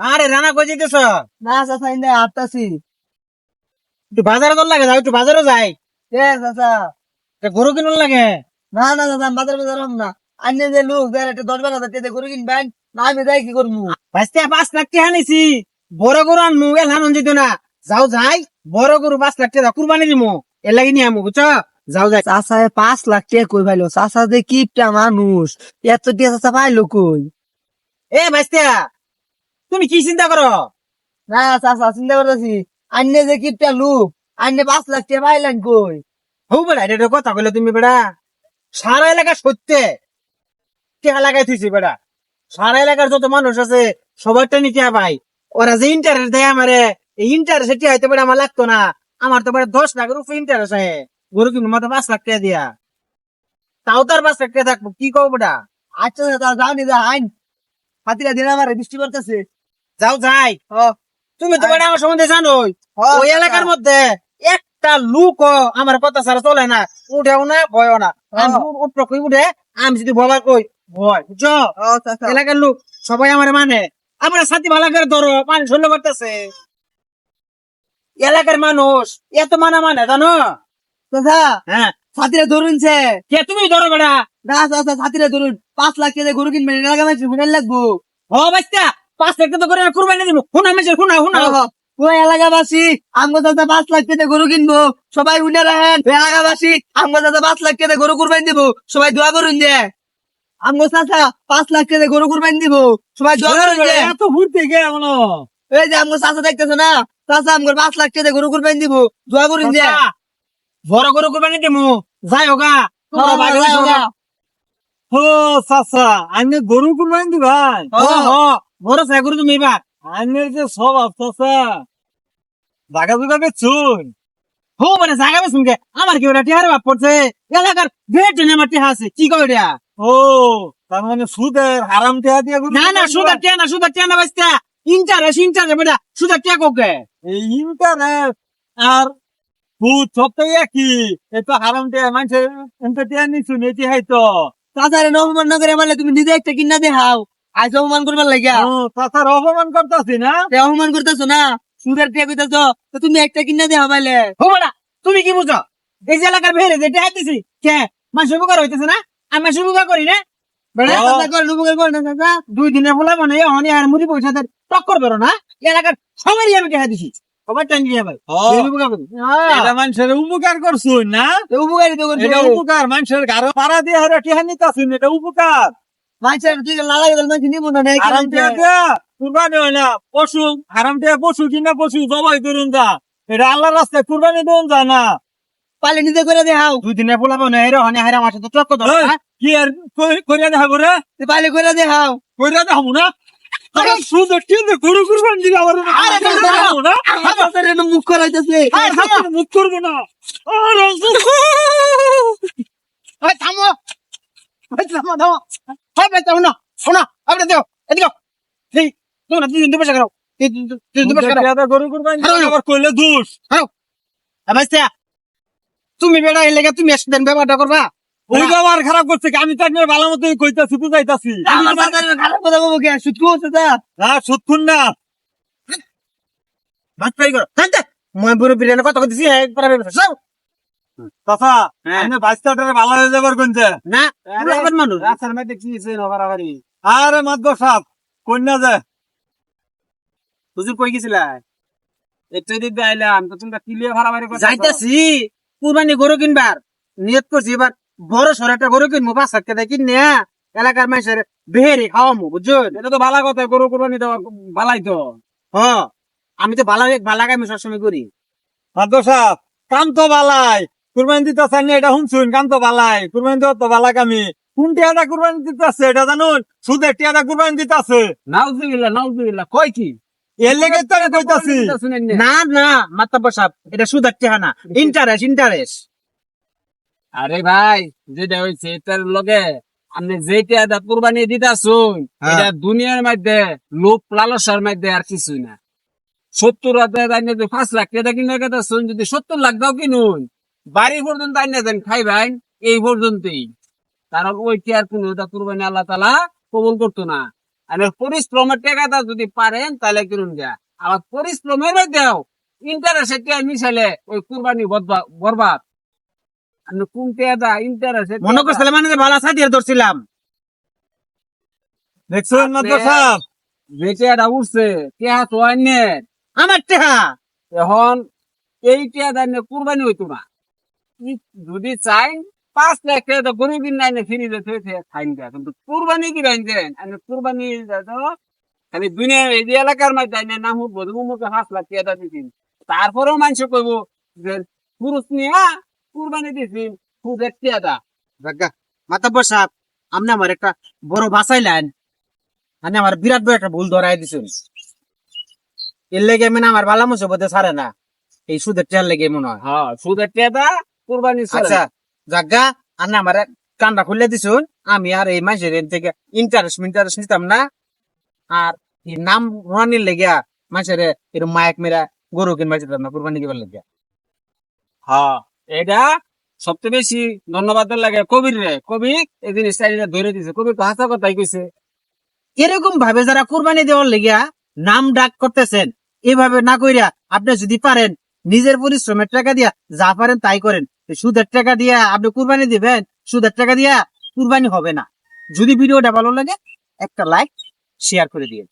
আরে রানা কই যেতেছ না চাচা ইন্দে আটতাছি একটু বাজারে তোর লাগে যাও একটু বাজারে যাই। এ চাচা। তা গরু কিনুন লাগে না না চাচা আমি বাজার বাজার হম না। আন্য যে লোক দেয় একটা দশ বারো হাজার টাকা গরু কিনবেন না আমি যাই কি করব বাইস্তে পাঁচ লাখ টাকা নিছি বড় গরু আনমু এলহান দিত না। যাও যাই। বড় গরু পাঁচ লাখ টাকা কুরবানি দিমু। এর লাগি নিয়ে আমু বুঝছ? যাও যাই। চাচা এ পাঁচ লাখ টাকা কই পাইলো? চাচা যে কিপটা মানুষ এত টাকা চাচা পাইলো কই? এ বাইস্তে তুমি কি চিন্তা করো? না চাচা চিন্তা করতেছি। আন্য যে কিপটা লোক আন্য পাঁচ লাখ টাকা পাইলেন কই? হৌ বেড়া এটা কথা কইলে তুমি বেড়া। সারা এলাকা সত্যি টেহা লাগাই থুইছি বেড়া। সারা এলাকার যত মানুষ আছে সবারটা নিতে ভাই ওরা যে ইন্টারেস্ট দেয় আমারে এই ইন্টারেস্ট এটি হয়তো বেড়া আমার লাগতো না। আমার তো বেড়া দশ লাখের উপরে ইন্টারেস্ট আছে। গরু কিনবো মাত্র পাঁচ লাখ টাকা দিয়া। তাও তার পাঁচ লাখ টাকা থাকব কি কও বেড়া? আচ্ছা চাচা যাও নি যা আইন। হাতিরা দিন আমার বৃষ্টি পড়তেছে। যাও যাই। তুমি তো বেড়া আমার সম্বন্ধে জানোই। ওই এলাকার মধ্যে একটা লুক আমার কথা ছাড়া চলে না। উঠেও না ভয়ও না। আমি উঠব কই উঠে আমি যদি ভবার কই ভয়। বুঝছ? এলাকার লোক সবাই আমার মানে। আমরা সাথী ভালো করে ধরো পানি শৈল করতেছে এলাকার মানুষ এত মানা মানে জানো? হ্যাঁ। ছাতিরা ধরুনছে। কে তুমি ধরো বেড়া। না ছাতিরা ধরুন। পাঁচ লাখ টাকা গরু কিনবেন এলাকা শুনেন লাগবো। হ বাচ্চা। পাঁচ টাকা তো করে কুরবানি দিব। শুনা মেসে শুনা শুনা ওই এলাকাবাসী আমগো চাচা পাঁচ লাখ টাকা গরু কিনবো সবাই উঠে রাখেন। এলাকাবাসী আমগো চাচা পাঁচ লাখ টাকা গরু কুরবানি দিব সবাই দোয়া করুন যে। আমগো চাচা পাঁচ লাখ টাকা গরু কুরবানি দিব সবাই দোয়া করুন যে। এত ঘুরতে গে এমনো এই যে আমগো চাচা দেখতেছো না? চাচা আমগো পাঁচ লাখ টাকা গরু কুরবানি দিব দোয়া করুন যে। বড় গরু কুরবানি দিমু। যাই হোগা। ও চাচা আমি গরু কুরবানি দি ভাই। হ, হ, বড় চাই গরু তুমি এবার আমি যে সব চাচা জাগা জুগা বেচুন হো মানে জায়গা বেসুন গে আমার কি ওটা টিহার বাপ পড়ছে? এলাকার ভেট জন্য আমার টিহা আছে। কি কই এটা ও তার মানে সুদের হারাম টেয়া দিয়া না না কুরবানি সুদা দিবা? টিয়া না সুদা টিয়া না বাস্তা ইন্টারেস্ট ইন্টারেস্ট বেটা। সুদা টিয়া কোকে? এই ইন্টারনেট আর ভূত সব তো একই। তো হারাম টেয়া মানুষের টেয়া নিছুন এটি হয়তো চাচারে অপমান না করে মারলে তুমি নিজে একটা কিনা দেখাও। আজ অপমান করবার লাগিয়া। চাচার অপমান করতেছি না? অপমান করতেছো না? সুদের টিয়া কইতেছো তো তুমি একটা কিনা দেখাও পাইলে হো তুমি কি বুঝো? এই যে এলাকার ভেরে যে দিছি কে? মানুষ উপকার হইতেছে না? আমি মানুষ উপকার করি না? দুই বলে মানে আর মুড়ি পয়সা টক্কর বেরো না। এলাকার সবারই আমি দিছি সবার টাইম দিয়ে ভাই এটা মানুষের উপকার করছুন না? তো উপকারই তো উপকার মানুষের পাড়া দিয়ে টিহা নিতাছুন এটা উপকার। মানুষের তুই লালা গেল মানুষ নিব না নেই হারাম টিয়া দিয়া কুরবানি হয় না পশু হারাম টিয়া পশু কিনা পশু জবাই করুন যা। এটা আল্লাহ রাস্তায় কুরবানি দেন যা না। পালে নিজে করে দেখাও দুই দিনের বলা হেরে হনে হেরে আমার সাথে টক্কর ধরো এই? কি আর কই- কইরা দেখাবো রে? তুই পালে করে দেখাও কইরা দেখাবো না? আরে সুদ টিয়া গরু কুরবানি দিবে আবার আরে, দেখাবো না চাচার মুখ করাইতেছে। মুখ করব না। আরে, থামো। তুমি বেড়া এই লেগে তুমি ব্যবহারটা করবা ওই ব্যবহার খারাপ করছে? আমি তার বালা মতো কইতাছি বুঝাইতাছি খারাপ না করো মই বিরিয়ানি কথা কইতেছি একবার চাচা হ্যাঁ। আমি বাইশটারে ভালো হয়ে যাবার কোনছে না মানুষ। রাস্তার মধ্যে কি হয়েছে আরে মাদ্দ সাপ কন্যা যে। হুজুর কই গেছিলা? একটু দিক আইলাম তো তোমরা কিলিয়ে ভাড়াবাড়ি যাইতাছি। কুরবানি গরু কিনবার। নিয়ত করছি এবার বড় সর একটা গরু কিনবো পাঁচ সাত কেটে কিনে এলাকার মানুষের বেহেরি খাওয়ামু বুঝছেন? এটা তো ভালো কথা গরু কুরবানি দেওয়া ভালাই তো। হ আমি তো ভালো ভালো আমি সবসময় করি। মাদ্দ সাপ কাম তো বালাই। কুরবানি দিতে চাই না এটা শুনছুন কাম তো বালাই কুরবানি দেওয়া তো বালা কামি। কোন টিয়াটা কুরবানি দিতে আছে এটা জানুন? সুদের টিয়াটা কুরবানি দিতে আছে। নাউজুবিল্লাহ নাউজুবিল্লাহ কয় কি? এর লেগে তো আমি কইতাছি। না না মাতাব্ব সাহেব এটা সুদার টেহানা ইন্টারেস্ট ইন্টারেস্ট আরে ভাই যেটা হয়েছে এটার লগে আপনি যেটা কুরবানি দিতেছুন। এটা দুনিয়ার মধ্যে লোক লালসার মধ্যে আর কিছুই না। সত্তর হাজার পাঁচ লাখ টাকা কিনে গেতেছুন যদি সত্তর লাখ দাও কিনুন। বাড়ি পর্যন্ত আইনে দেন খাই ভাই এই পর্যন্তই। কারণ ওই কি আর কোনো কুরবানি আল্লাহ তালা কবল করতো না। আর পরিশ্রমের টাকাটা যদি পারেন তাহলে কিনুন যা আবার পরিশ্রমের মধ্যেও ইন্টারেস্টের টাকা মিশালে ওই কুরবানি বরবাদ। আর কোন টাকা ইন্টারেস্ট মনে করছিলাম মানে ভালো সাথে ধরছিলাম। দেখছেন মাদ্দা সাহেব যে উঠছে তো আমার টেহা? এখন এই কুরবানি হইতো না। যদি চাই, পাঁচ লাখ টাকা তো গরিবিন নাই না ফিরি যেতে খাইন গা। কিন্তু কুরবানি কি বাইনছেন আমি কুরবানি খালি দুনিয়া এই এলাকার মধ্যে আইনে নাম উঠবো মুখে পাঁচ লাখ টাকা দিচ্ছেন তারপরেও মানুষ কইব যে পুরুষ নিয়ে কুরবানি দিচ্ছেন খুব একটি আমার একটা বড় বাসাইলেন মানে আমার বিরাট বড় একটা ভুল ধরাই দিছেন। এর লেগে মানে আমার ভালো মুসিবতে ছাড়ে না। এই সুদের টেয়ার লেগে মনে হয়। হ্যাঁ সুদের টাকা কুরবানি আচ্ছা জাগা আপনি আমার কান্ডা খুলে দিছুন। আমি আর এই মাসের থেকে ইন্টারেস্ট ইন্টারেস্ট নিতাম না। আর এই নাম রানির লেগে মাসের এরকম মায়ক মেরা গরু কিনবা যেতাম না কুরবানি কিবার লেগে হ্যাঁ এটা সবচেয়ে বেশি ধন্যবাদ লাগে কবির রে। কবি এই জিনিসটা ধরে দিছে। কবি তো হাসা কথাই কইছে। এরকম ভাবে যারা কুরবানি দেওয়ার লেগিয়া নাম ডাক করতেছেন এভাবে না কইরা আপনি যদি পারেন নিজের পরিশ্রমের টাকা দিয়া যা পারেন তাই করেন। সুদের টাকা দিয়া আপনি কুরবানি দিবেন, সুদের টাকা দিয়া কুরবানি হবে না। যদি ভিডিওটা ভালো লাগে, একটা লাইক শেয়ার করে দিয়ে